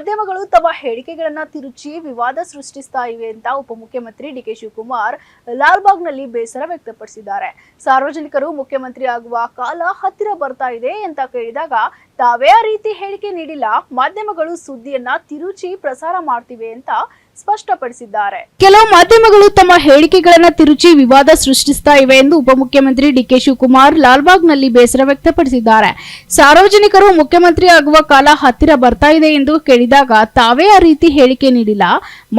ಮಾಧ್ಯಮಗಳು ತಮ್ಮ ಹೇಳಿಕೆಗಳನ್ನ ತಿರುಚಿ ವಿವಾದ ಸೃಷ್ಟಿಸ್ತಾ ಇವೆ ಅಂತ ಉಪಮುಖ್ಯಮಂತ್ರಿ ಡಿಕೆ ಶಿವಕುಮಾರ್ ಲಾಲ್ಬಾಗ್ನಲ್ಲಿ ಬೇಸರ ವ್ಯಕ್ತಪಡಿಸಿದ್ದಾರೆ. ಸಾರ್ವಜನಿಕರು ಮುಖ್ಯಮಂತ್ರಿ ಆಗುವ ಕಾಲ ಹತ್ತಿರ ಬರ್ತಾ ಇದೆ ಅಂತ ಕೇಳಿದಾಗ ತಾವೇ ಆ ರೀತಿ ಹೇಳಿಕೆ ನೀಡಿಲ್ಲ, ಮಾಧ್ಯಮಗಳು ಸುದ್ದಿಯನ್ನ ತಿರುಚಿ ಪ್ರಸಾರ ಮಾಡ್ತಿವೆ ಅಂತ ಸ್ಪಷ್ಟಪಡಿಸಿದ್ದಾರೆ. ಕೆಲವು ಮಾಧ್ಯಮಗಳು ತಮ್ಮ ಹೇಳಿಕೆಗಳನ್ನ ತಿರುಚಿ ವಿವಾದ ಸೃಷ್ಟಿಸ್ತಾ ಇವೆ ಎಂದು ಉಪಮುಖ್ಯಮಂತ್ರಿ ಡಿಕೆ ಶಿವಕುಮಾರ್ ಲಾಲ್ಬಾಗ್ನಲ್ಲಿ ಬೇಸರ ವ್ಯಕ್ತಪಡಿಸಿದ್ದಾರೆ. ಸಾರ್ವಜನಿಕರು ಮುಖ್ಯಮಂತ್ರಿ ಆಗುವ ಕಾಲ ಹತ್ತಿರ ಬರ್ತಾ ಇದೆ ಎಂದು ಕೇಳಿದಾಗ ತಾವೇ ಆ ರೀತಿ ಹೇಳಿಕೆ ನೀಡಿಲ್ಲ.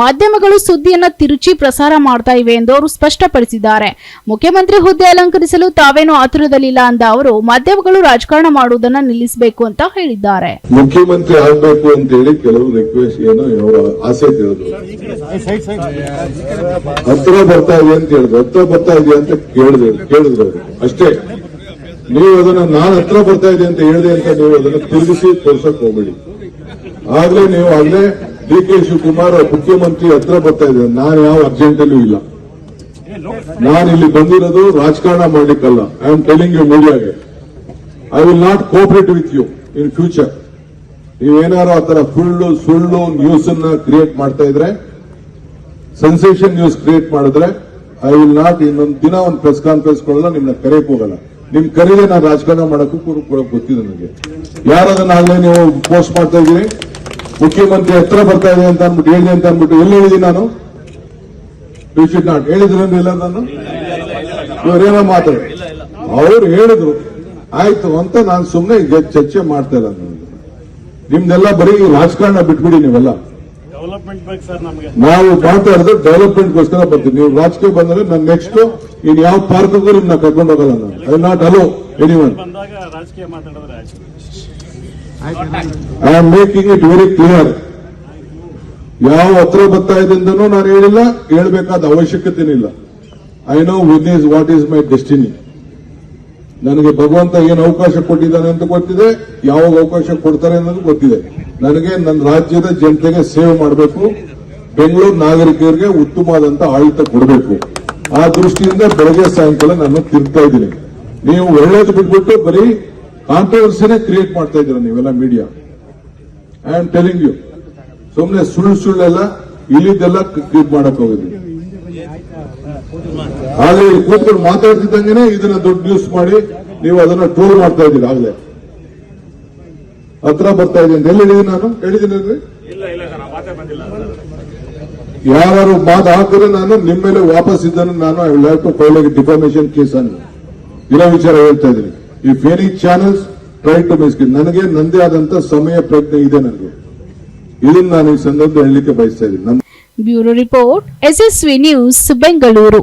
ಮಾಧ್ಯಮಗಳು ಸುದ್ದಿಯನ್ನ ತಿರುಚಿ ಪ್ರಸಾರ ಮಾಡ್ತಾ ಇವೆ ಎಂದು ಅವರು ಸ್ಪಷ್ಟಪಡಿಸಿದ್ದಾರೆ. ಮುಖ್ಯಮಂತ್ರಿ ಹುದ್ದೆ ಅಲಂಕರಿಸಲು ತಾವೇನು ಆತುರದಲ್ಲಿಲ್ಲ ಅಂದ ಅವರು ಮಾಧ್ಯಮಗಳು ರಾಜಕಾರಣ ಮಾಡುವುದನ್ನ ನಿಲ್ಲಿಸಬೇಕು ಅಂತ ಹೇಳಿದ್ದಾರೆ. ಮುಖ್ಯಮಂತ್ರಿ ಆಗಬೇಕು ಅಂತ ಹೇಳಿ ಕೆಲವು ರಿಕ್ವೆಸ್ಟ್ ಏನೋ ಅವರ ಆಸೆ ತಿಳಿದ್ರು ಹತ್ರ ಬರ್ತಾ ಇದೆ ಅಂತ ಹೇಳಿದ್ರು ಹತ್ರ ಬರ್ತಾ ಇದೆ ಅಂತ ಕೇಳಿದ್ರು ಕೇಳಿದ್ರು ಅವರು. ಅಷ್ಟೇ. ನೀವು ಅದನ್ನ ನಾನು ಹತ್ರ ಬರ್ತಾ ಇದೆ ಅಂತ ಹೇಳಿದೆ ಅಂತ ನೀವು ಅದನ್ನ ತಿರುಗಿಸಿ ತೋರ್ಸಕ್ ಹೋಗ್ಬೇಡಿ. ಆಗ್ಲೇ ನೀವು ಆಗ್ಲೇ ಡಿ ಕೆ ಶಿವಕುಮಾರ್ ಮುಖ್ಯಮಂತ್ರಿ ಹತ್ರ ಬರ್ತಾ ಇದ್ದಾರೆ ನಾನು ಯಾವ ಅರ್ಜೆಂಟಲ್ಲೂ ಇಲ್ಲ. ನಾನು ಇಲ್ಲಿ ಬಂದಿರೋದು ರಾಜಕಾರಣ ಮಾಡ್ಲಿಕ್ಕಲ್ಲ. I am telling you ಮೀಡಿಯಾಗೆ I will not cooperate with you in future ನೀವೇನಾರು ಆ ತರ ಸುಳ್ಳು ಸುಳ್ಳು ನ್ಯೂಸ್ ಅನ್ನ ಕ್ರಿಯೇಟ್ ಮಾಡ್ತಾ ಇದ್ರೆ ಸೆನ್ಸೇಷನ್ ನ್ಯೂಸ್ ಕ್ರಿಯೇಟ್ ಮಾಡಿದ್ರೆ ಐ ವಿಲ್ ನಾಟ್ ಇನ್ನೊಂದು ದಿನ ಒಂದು ಪ್ರೆಸ್ ಕಾನ್ಫರೆನ್ಸ್ ಕೊಡಲ್ಲ, ನಿಮ್ನ ಕರೆಯಕ್ ಹೋಗಲ್ಲ. ನಿಮ್ ಕರೆಗೆ ನಾನು ರಾಜಕಾರಣ ಮಾಡಕ್ಕೂ ಕೂಡ ಗೊತ್ತಿದೆ ನನಗೆ. ಯಾರದನ್ನಾಗಲೇ ನೀವು ಪೋಸ್ಟ್ ಮಾಡ್ತಾ ಇದ್ದೀರಿ? ಮುಖ್ಯಮಂತ್ರಿ ಹತ್ರ ಬರ್ತಾ ಇದೆ ಅಂತ ಅಂದ್ಬಿಟ್ಟು, ಹೇಳಿದೆ ಅಂತ ಅಂದ್ಬಿಟ್ಟು ಎಲ್ಲಿ ಹೇಳಿದೀನಿ ನಾನು? ಯು ಶುಡ್ ನಾಟ್ ಹೇಳಿದ್ರೇನು ಇಲ್ಲ ನಾನು? ಇವರೇನೋ ಮಾತಾಡ ಅವ್ರು ಹೇಳಿದ್ರು. ಆಯ್ತು ಅಂತ ನಾನು ಸುಮ್ಮನೆ ಚರ್ಚೆ ಮಾಡ್ತಾ ಇಲ್ಲ ನಿಮ್ದೆಲ್ಲ ಬರೀ ರಾಜಕಾರಣ ಬಿಟ್ಬಿಡಿ ನೀವೆಲ್ಲ. ನಾವು ಮಾತಾಡಿದ್ರೆ ಡೆವಲಪ್ಮೆಂಟ್ಗೋಸ್ಕರ ಬರ್ತೀವಿ. ನೀವು ರಾಜಕೀಯ ಬಂದ್ರೆ ನಾನು ನೆಕ್ಸ್ಟ್ ಇನ್ ಯಾವ ಪಾರ್ಕ್ಗೂ ನಿಮ್ನ ಕರ್ಕೊಂಡು ಹೋಗಲ್ಲ ನಾನು. I not allow anyone I am making it very clear ಯಾವ ಹತ್ರ ಬರ್ತಾ ಇದೆ ಅಂತನೂ ನಾನು ಹೇಳಿಲ್ಲ ಹೇಳ್ಬೇಕಾದ ಅವಶ್ಯಕತೆ ಇಲ್ಲ. I know when is what is my destiny ನನಗೆ ಭಗವಂತ ಏನು ಅವಕಾಶ ಕೊಟ್ಟಿದ್ದಾನೆ ಅಂತ ಗೊತ್ತಿದೆ, ಯಾವಾಗ ಅವಕಾಶ ಕೊಡ್ತಾರೆ ಅನ್ನೋದು ಗೊತ್ತಿದೆ. ನನಗೆ ನನ್ನ ರಾಜ್ಯದ ಜನತೆಗೆ ಸೇವೆ ಮಾಡಬೇಕು, ಬೆಂಗಳೂರು ನಾಗರಿಕರಿಗೆ ಉತ್ತಮವಾದಂತಹ ಆಡಳಿತ ಕೊಡಬೇಕು. ಆ ದೃಷ್ಟಿಯಿಂದ ಬೆಳಗ್ಗೆ ಸಾಯಂಕಾಲ ನಾನು ತಿರ್ತಾ ಇದ್ದೀನಿ. ನೀವು ಒಳ್ಳೇದು ಬಿಟ್ಬಿಟ್ಟು ಬರೀ ಕಾಂಟ್ರವರ್ಸಿನೇ ಕ್ರಿಯೇಟ್ ಮಾಡ್ತಾ ಇದ್ದೀರ ನೀವೆಲ್ಲ media I am telling you ಸುಮ್ಮನೆ ಸುಳ್ಳು ಸುಳ್ಳೆಲ್ಲ ಇಲ್ಲಿದ್ದೆಲ್ಲ ಕ್ರಿಯೇಟ್ ಮಾಡಕ್ ಹೋಗಿದ್ವಿ ಆದ್ರೆ ಕೂತ್ಕೊಂಡು ಮಾತಾಡ್ತಿದ್ದಂಗೆನೆ ಇದನ್ನ ದೊಡ್ಡ ನ್ಯೂಸ್ ಮಾಡಿ ನೀವು ಅದನ್ನ ಟೂರ್ ಮಾಡ್ತಾ ಇದ್ದೀರಿ ಆಗ್ಲೇ? ಹತ್ರ ಬರ್ತಾ ಇದ್ದೀನಿ. ಅಂತ ಎಲ್ಲಿ ಹೇಳಿದ್ದೀನಿ ನಾನು ಹೇಳಿದ್ದೀನಿ ಯಾರು ಮಾತು ಹಾಕಿದ್ರೆ ನಾನು ನಿಮ್ಮ ಮೇಲೆ ವಾಪಸ್ ಇದ್ದನ್ನು ನಾನು I will to file defamation case ಅನ್ನು ಇರೋ ವಿಚಾರ ಹೇಳ್ತಾ ಇದ್ದೀನಿ. ಈ ಎನಿ ಚಾನಲ್ಸ್ ಟ್ರೈ ಟು ಮಿಸ್ಕಿ ನನಗೆ ನಂದೇ ಆದಂತ ಸಮಯ ಪ್ರಜ್ಞೆ ಇದೆ ನನಗೆ. ಇದನ್ನು ನಾನು ಈ ಸಂದರ್ಭದಲ್ಲಿ ಹೇಳಲಿಕ್ಕೆ ಬಯಸ್ತಾ ಇದ್ದೀನಿ. Bureau report SSV news Bengaluru